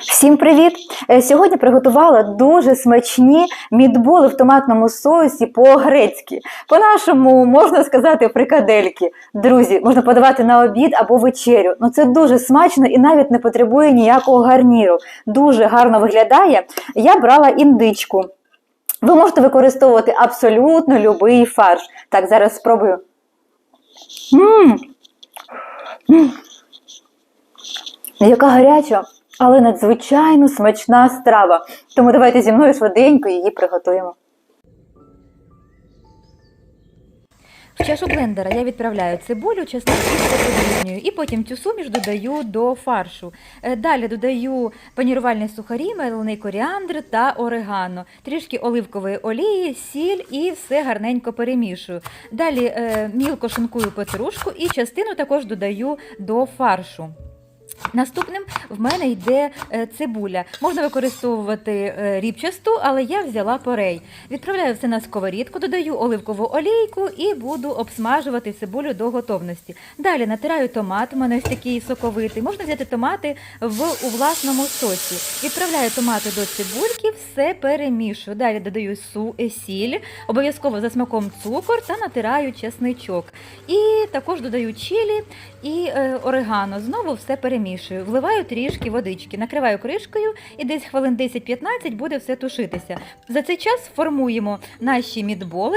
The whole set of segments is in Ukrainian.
Всім привіт! Е, Сьогодні приготувала дуже смачні мідболи в томатному соусі по-грецьки. По-нашому можна сказати фрикадельки. Друзі, можна подавати на обід або вечерю. Ну це дуже смачно і навіть не потребує ніякого гарніру. Дуже гарно виглядає. Я брала індичку. Ви можете використовувати абсолютно будь-який фарш. Так, зараз спробую. М! М! Яка гаряча, але надзвичайно смачна страва. Тому давайте зі мною швиденько її приготуємо. В чашу блендера я відправляю цибулю, чеснок і і потім цю суміш додаю до фаршу. Е, Далі додаю панірувальні сухарі, мелений коріандр та орегано, трішки оливкової олії, сіль і все гарненько перемішую. Далі е, мілко шинкую петрушку і частину також додаю до фаршу. Наступним в мене йде е, цибуля. Можна використовувати е, ріпчасту, але я взяла порей. Відправляю все на сковорідку, додаю оливкову олійку і буду обсмажувати цибулю до готовності. Далі натираю томат, у мене ось такий соковитий. Можна взяти томати в у власному соці. Відправляю томати до цибульки, все перемішую. Далі додаю су, е, сіль, обов'язково за смаком цукор та натираю чесничок. І також додаю чилі і орегано. Знову все перемішую. Вливаю трішки водички, накриваю кришкою і десь хвилин 10-15 буде все тушитися. За цей час формуємо наші мідболи.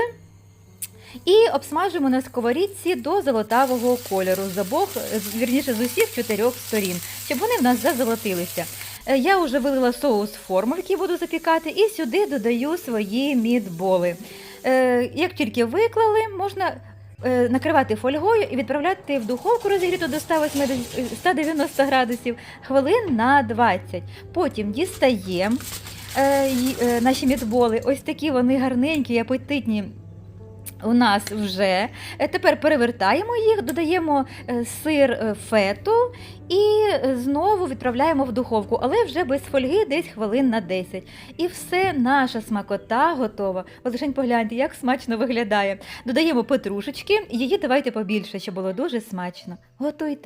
І обсмажимо на сковорідці до золотавого кольору з обох, вірніше з усіх чотирьох сторін, щоб вони в нас зазолотилися. Е, Я вже вилила соус в форму, в який буду запікати, і сюди додаю свої мідболи. Е, Як тільки виклали, можна накривати фольгою і відправляти в духовку розігріту до 180 190 градусів хвилин на 20. Потім дістаємо е, е, наші мідболи. Ось такі вони гарненькі апетитні. У нас вже Е, тепер перевертаємо їх, додаємо е, сир е, фету і знову відправляємо в духовку, але вже без фольги десь хвилин на 10. І все, наша смакота готова. Ви лишень погляньте, як смачно виглядає. Додаємо петрушечки, її давайте побільше, щоб було дуже смачно. Готуйте.